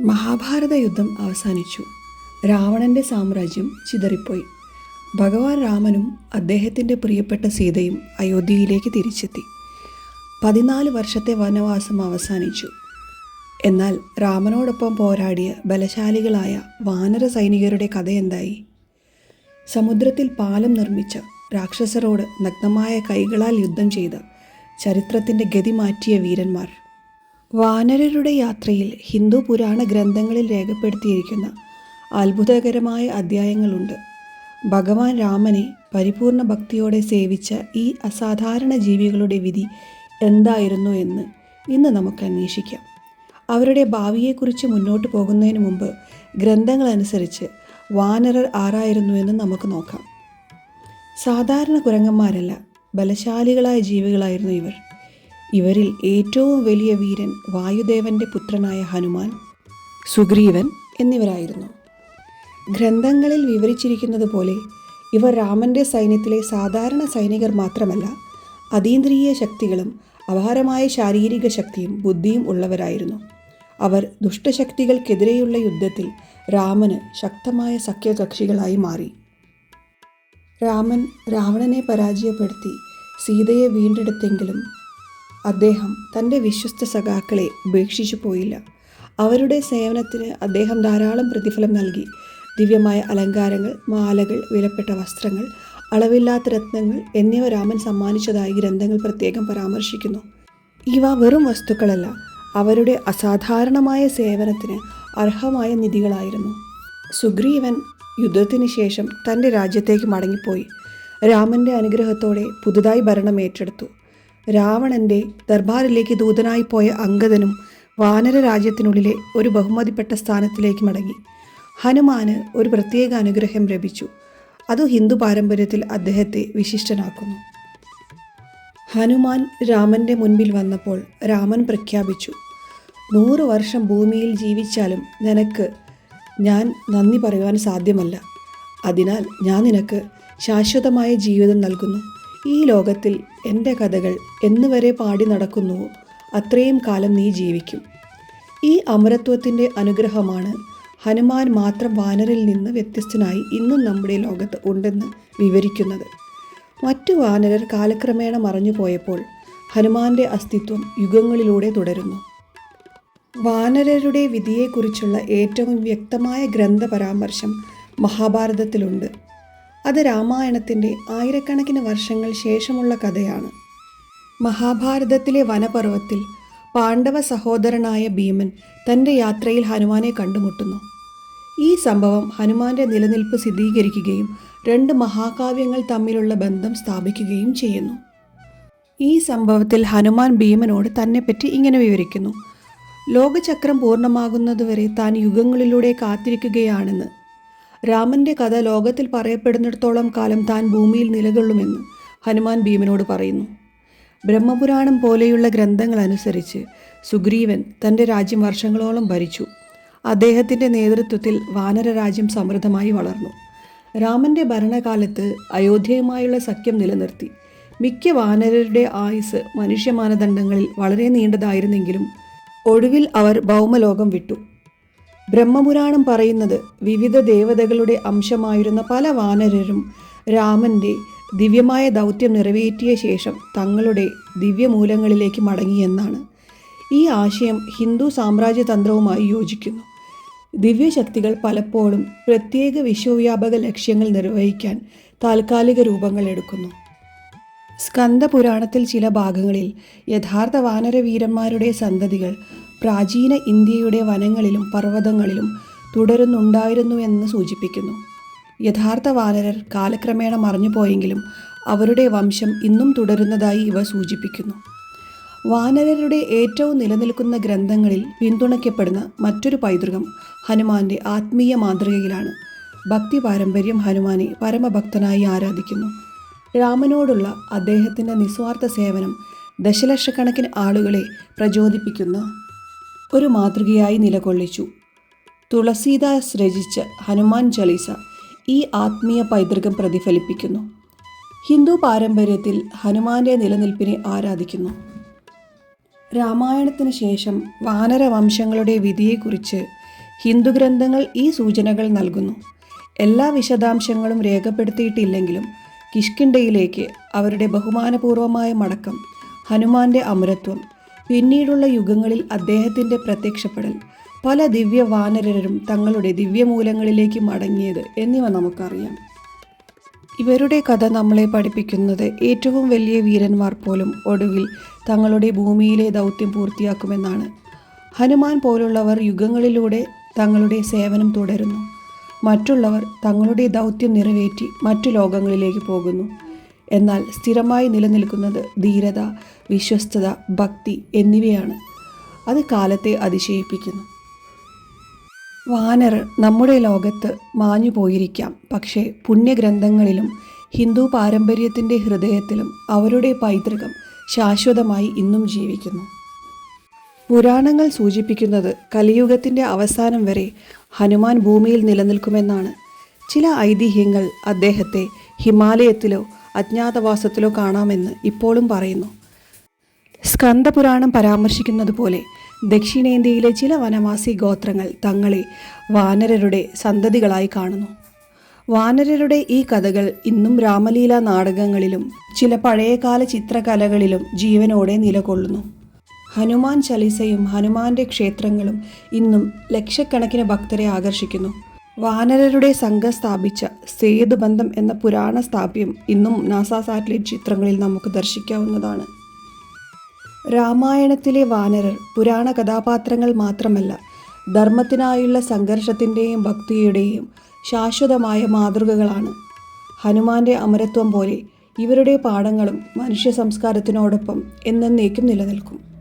മഹാഭാരത യുദ്ധം അവസാനിച്ചു. രാവണന്റെ സാമ്രാജ്യം ചിതറിപ്പോയി. ഭഗവാൻ രാമനും അദ്ദേഹത്തിന്റെ പ്രിയപ്പെട്ട സീതയും അയോധ്യയിലേക്ക് തിരിച്ചെത്തി. പതിനാല് വർഷത്തെ വനവാസം അവസാനിച്ചു. എന്നാൽ രാമനോടൊപ്പം പോരാടിയ ബലശാലികളായ വാനര സൈനികരുടെ എന്തായി? സമുദ്രത്തിൽ പാലം നിർമ്മിച്ച രാക്ഷസരോട് നഗ്നമായ കൈകളാൽ യുദ്ധം ചെയ്ത ചരിത്രത്തിന്റെ ഗതി മാറ്റിയ വീരന്മാർ വാനരരുടെ യാത്രയിൽ ഹിന്ദു പുരാണ ഗ്രന്ഥങ്ങളിൽ രേഖപ്പെടുത്തിയിരിക്കുന്ന അത്ഭുതകരമായ അധ്യായങ്ങളുണ്ട്. ഭഗവാൻ രാമനെ പരിപൂർണ ഭക്തിയോടെ സേവിച്ച ഈ അസാധാരണ ജീവികളുടെ വിധി എന്തായിരുന്നു എന്ന് ഇന്ന് നമുക്ക് അന്വേഷിക്കാം. അവരുടെ ഭാവിയെക്കുറിച്ച് മുന്നോട്ട് പോകുന്നതിന് മുമ്പ് ഗ്രന്ഥങ്ങളനുസരിച്ച് വാനരർ ആരായിരുന്നു എന്ന് നമുക്ക് നോക്കാം. സാധാരണ കുരങ്ങന്മാരല്ല ബലശാലികളായ ജീവികളായിരുന്നു ഇവർ. ഇവരിൽ ഏറ്റവും വലിയ വീരൻ വായുദേവന്റെ പുത്രനായ ഹനുമാൻ സുഗ്രീവൻ എന്നിവരായിരുന്നു. ഗ്രന്ഥങ്ങളിൽ വിവരിച്ചിരിക്കുന്നത് പോലെ ഇവർ രാമന്റെ സൈന്യത്തിലെ സാധാരണ സൈനികർ മാത്രമല്ല അതീന്ദ്രിയ ശക്തികളും അപാരമായ ശാരീരിക ശക്തിയും ബുദ്ധിയും ഉള്ളവരായിരുന്നു. അവർ ദുഷ്ടശക്തികൾക്കെതിരെയുള്ള യുദ്ധത്തിൽ രാമന് ശക്തമായ സഖ്യകക്ഷികളായി മാറി. രാമൻ രാവണനെ പരാജയപ്പെടുത്തി സീതയെ വീണ്ടെടുത്തെങ്കിലും അദ്ദേഹം തന്റെ വിശ്വസ്ത സഖാക്കളെ ഉപേക്ഷിച്ചു പോയില്ല. അവരുടെ സേവനത്തിന് അദ്ദേഹം ധാരാളം പ്രതിഫലം നൽകി. ദിവ്യമായ അലങ്കാരങ്ങൾ മാലകൾ വിലപ്പെട്ട വസ്ത്രങ്ങൾ അളവില്ലാത്ത രത്നങ്ങൾ എന്നിവ രാമൻ സമ്മാനിച്ചതായി ഗ്രന്ഥങ്ങൾ പ്രത്യേകം പരാമർശിക്കുന്നു. ഇവ വെറും വസ്തുക്കളല്ല അവരുടെ അസാധാരണമായ സേവനത്തിന് അർഹമായ നിധികളായിരുന്നു. സുഗ്രീവൻ യുദ്ധത്തിന് ശേഷം തന്റെ രാജ്യത്തേക്ക് മടങ്ങിപ്പോയി. രാമന്റെ അനുഗ്രഹത്തോടെ പുതുതായി ഭരണം ഏറ്റെടുത്തു. രാവണന്റെ ദർബാറിലേക്ക് ദൂതനായി പോയ അംഗദനും വാനര രാജ്യത്തിനുള്ളിലെ ഒരു ബഹുമതിപ്പെട്ട സ്ഥാനത്തിലേക്ക് മടങ്ങി. ഹനുമാന് ഒരു പ്രത്യേക അനുഗ്രഹം ലഭിച്ചു. അത് ഹിന്ദു പാരമ്പര്യത്തിൽ അദ്ദേഹത്തെ വിശിഷ്ടനാക്കുന്നു. ഹനുമാൻ രാമന്റെ മുൻപിൽ വന്നപ്പോൾ രാമൻ പ്രഖ്യാപിച്ചു നൂറ് വർഷം ഭൂമിയിൽ ജീവിച്ചാലും നിനക്ക് ഞാൻ നന്ദി പറയുവാൻ സാധ്യമല്ല. അതിനാൽ ഞാൻ നിനക്ക് ശാശ്വതമായ ജീവിതം നൽകുന്നു. ഈ ലോകത്തിൽ എന്റെ കഥകൾ എന്നുവരെ പാടി നടക്കുന്നുവോ അത്രയും കാലം നീ ജീവിക്കും. ഈ അമരത്വത്തിന്റെ അനുഗ്രഹമാണ് ഹനുമാൻ മാത്രം വാനറിൽ നിന്ന് വ്യത്യസ്തനായി ഇന്നും നമ്മുടെ ലോകത്ത് ഉണ്ടെന്ന് വിവരിക്കുന്നത്. മറ്റു വാനരർ കാലക്രമേണ മറഞ്ഞു പോയപ്പോൾ ഹനുമാന്റെ അസ്തിത്വം യുഗങ്ങളിലൂടെ തുടരുന്നു. വാനരരുടെ വിധിയെക്കുറിച്ചുള്ള ഏറ്റവും വ്യക്തമായ ഗ്രന്ഥ പരാമർശം മഹാഭാരതത്തിലുണ്ട്. അത് രാമായണത്തിന്റെ ആയിരക്കണക്കിന് വർഷങ്ങൾ ശേഷമുള്ള കഥയാണ്. മഹാഭാരതത്തിലെ വനപർവത്തിൽ പാണ്ഡവ സഹോദരനായ ഭീമൻ തന്റെ യാത്രയിൽ ഹനുമാനെ കണ്ടുമുട്ടുന്നു. ഈ സംഭവം ഹനുമാന്റെ നിലനിൽപ്പ് സ്ഥിരീകരിക്കുകയും രണ്ട് മഹാകാവ്യങ്ങൾ തമ്മിലുള്ള ബന്ധം സ്ഥാപിക്കുകയും ചെയ്യുന്നു. ഈ സംഭവത്തിൽ ഹനുമാൻ ഭീമനോട് തന്നെപ്പറ്റി ഇങ്ങനെ വിവരിക്കുന്നു. ലോകചക്രം പൂർണമാകുന്നതുവരെ താൻ യുഗങ്ങളിലൂടെ കാത്തിരിക്കുകയാണെന്ന് രാമന്റെ കഥ ലോകത്തിൽ പറയപ്പെടുന്നിടത്തോളം കാലം താൻ ഭൂമിയിൽ നിലകൊള്ളുമെന്ന് ഹനുമാൻ ഭീമനോട് പറയുന്നു. ബ്രഹ്മപുരാണം പോലെയുള്ള ഗ്രന്ഥങ്ങൾ അനുസരിച്ച് സുഗ്രീവൻ തന്റെ രാജ്യം വർഷങ്ങളോളം ഭരിച്ചു. അദ്ദേഹത്തിന്റെ നേതൃത്വത്തിൽ വാനര രാജ്യം സമൃദ്ധമായി വളർന്നു. രാമന്റെ ഭരണകാലത്ത് അയോധ്യയുമായുള്ള സഖ്യം നിലനിർത്തി. മിക്ക വാനരരുടെ ആയുസ് മനുഷ്യ മാനദണ്ഡങ്ങളിൽ വളരെ നീണ്ടതായിരുന്നെങ്കിലും ഒടുവിൽ അവർ ഭൗമലോകം വിട്ടു. ബ്രഹ്മപുരാണം പറയുന്നത് വിവിധ ദേവതകളുടെ അംശമായിരുന്ന പല വാനരരും രാമന്റെ ദിവ്യമായ ദൗത്യം നിറവേറ്റിയ ശേഷം തങ്ങളുടെ ദിവ്യമൂലങ്ങളിലേക്ക് മടങ്ങിയെന്നാണ് ഈ ആശയം ഹിന്ദു സാമ്രാജ്യതന്ത്രവുമായി യോജിക്കുന്നു. ദിവ്യശക്തികൾ പലപ്പോഴും പ്രത്യേക വിശ്വവ്യാപക ലക്ഷ്യങ്ങൾ നിർവഹിക്കാൻ താൽക്കാലിക രൂപങ്ങൾ എടുക്കുന്നു. സ്കന്ദപുരാണത്തിൽ ചില ഭാഗങ്ങളിൽ യഥാർത്ഥ വാനരവീരന്മാരുടെ സന്തതികൾ പ്രാചീന ഇന്ത്യയുടെ വനങ്ങളിലും പർവതങ്ങളിലും തുടരുന്നുണ്ടായിരുന്നു എന്ന് സൂചിപ്പിക്കുന്നു. യഥാർത്ഥ വാനരർ കാലക്രമേണ മറഞ്ഞുപോയെങ്കിലും അവരുടെ വംശം ഇന്നും തുടരുന്നതായി ഇവ സൂചിപ്പിക്കുന്നു. വാനരരുടെ ഏറ്റവും നിലനിൽക്കുന്ന ഗ്രന്ഥങ്ങളിൽ പിന്തുണയ്ക്കപ്പെടുന്ന മറ്റൊരു പൈതൃകം ഹനുമാന്റെ ആത്മീയ മാതൃകയിലാണ്. ഭക്തി പാരമ്പര്യം ഹനുമാനെ പരമഭക്തനായി ആരാധിക്കുന്നു. രാമനോടുള്ള അദ്ദേഹത്തിന്റെ നിസ്വാർത്ഥ സേവനം ദശലക്ഷക്കണക്കിന് ആളുകളെ പ്രചോദിപ്പിക്കുന്ന ഒരു മാതൃകയായി നിലകൊള്ളിച്ചു. തുളസീദാസ് രചിച്ച ഹനുമാൻ ചലീസ ഈ ആത്മീയ പൈതൃകം പ്രതിഫലിപ്പിക്കുന്നു. ഹിന്ദു പാരമ്പര്യത്തിൽ ഹനുമാന്റെ നിലനിൽപ്പിനെ ആരാധിക്കുന്നു. രാമായണത്തിന് ശേഷം വാനരവംശങ്ങളുടെ വിധിയെക്കുറിച്ച് ഹിന്ദു ഗ്രന്ഥങ്ങൾ ഈ സൂചനകൾ നൽകുന്നു. എല്ലാ വിശദാംശങ്ങളും രേഖപ്പെടുത്തിയിട്ടില്ലെങ്കിലും കിഷ്കിണ്ടയിലേക്ക് അവരുടെ ബഹുമാനപൂർവമായ മടക്കം ഹനുമാന്റെ അമരത്വം പിന്നീടുള്ള യുഗങ്ങളിൽ അദ്ദേഹത്തിന്റെ പ്രത്യക്ഷപ്പെടൽ പല ദിവ്യ വാനരരും തങ്ങളുടെ ദിവ്യമൂലങ്ങളിലേക്ക് മടങ്ങിയത് എന്നിവ നമുക്കറിയാം. ഇവരുടെ കഥ നമ്മളെ പഠിപ്പിക്കുന്നത് ഏറ്റവും വലിയ വീരന്മാർ പോലും ഒടുവിൽ തങ്ങളുടെ ഭൂമിയിലെ ദൗത്യം പൂർത്തിയാക്കുമെന്നാണ്. ഹനുമാൻ പോലുള്ളവർ യുഗങ്ങളിലൂടെ തങ്ങളുടെ സേവനം തുടരുന്നു. മറ്റുള്ളവർ തങ്ങളുടെ ദൗത്യം നിറവേറ്റി മറ്റു ലോകങ്ങളിലേക്ക് പോകുന്നു. എന്നാൽ സ്ഥിരമായി നിലനിൽക്കുന്നത് ധീരത വിശ്വസ്തത ഭക്തി എന്നിവയാണ്. അത് കാലത്തെ അതിശയിപ്പിക്കുന്നു. വാനർ നമ്മുടെ ലോകത്ത് മാഞ്ഞു പോയിരിക്കാം. പക്ഷേ പുണ്യഗ്രന്ഥങ്ങളിലും ഹിന്ദു പാരമ്പര്യത്തിന്റെ ഹൃദയത്തിലും അവരുടെ പൈതൃകം ശാശ്വതമായി ഇന്നും ജീവിക്കുന്നു. പുരാണങ്ങൾ സൂചിപ്പിക്കുന്നത് കലിയുഗത്തിന്റെ അവസാനം വരെ ഹനുമാൻ ഭൂമിയിൽ നിലനിൽക്കുമെന്നാണ്. ചില ഐതിഹ്യങ്ങൾ അദ്ദേഹത്തെ ഹിമാലയത്തിലോ അജ്ഞാതവാസത്തിലോ കാണാമെന്ന് ഇപ്പോഴും പറയുന്നു. സ്കന്ദപുരാണം പരാമർശിക്കുന്നത് പോലെ ദക്ഷിണേന്ത്യയിലെ ചില വനവാസി ഗോത്രങ്ങൾ തങ്ങളെ വാനരരുടെ സന്തതികളായി കാണുന്നു. വാനരരുടെ ഈ കഥകൾ ഇന്നും രാമലീല നാടകങ്ങളിലും ചില പഴയകാല ചിത്രകലകളിലും ജീവനോടെ നിലകൊള്ളുന്നു. ഹനുമാൻ ചലിസയും ഹനുമാന്റെ ക്ഷേത്രങ്ങളും ഇന്നും ലക്ഷക്കണക്കിന് ഭക്തരെ ആകർഷിക്കുന്നു. വാനരരുടെ സംഘം സ്ഥാപിച്ച സേതുബന്ധം എന്ന പുരാണ സ്ഥാപ്യം ഇന്നും നാസ സാറ്റലൈറ്റ് ചിത്രങ്ങളിൽ നമുക്ക് ദർശിക്കാവുന്നതാണ്. രാമായണത്തിലെ വാനരർ പുരാണ കഥാപാത്രങ്ങൾ മാത്രമല്ല ധർമ്മത്തിനായുള്ള സംഘർഷത്തിന്റെയും ഭക്തിയുടെയും ശാശ്വതമായ മാതൃകകളാണ്. ഹനുമാന്റെ അമരത്വം പോലെ ഇവരുടെ പാഠങ്ങളും മനുഷ്യ സംസ്കാരത്തിനോടൊപ്പം എന്നേക്കും നിലനിൽക്കും.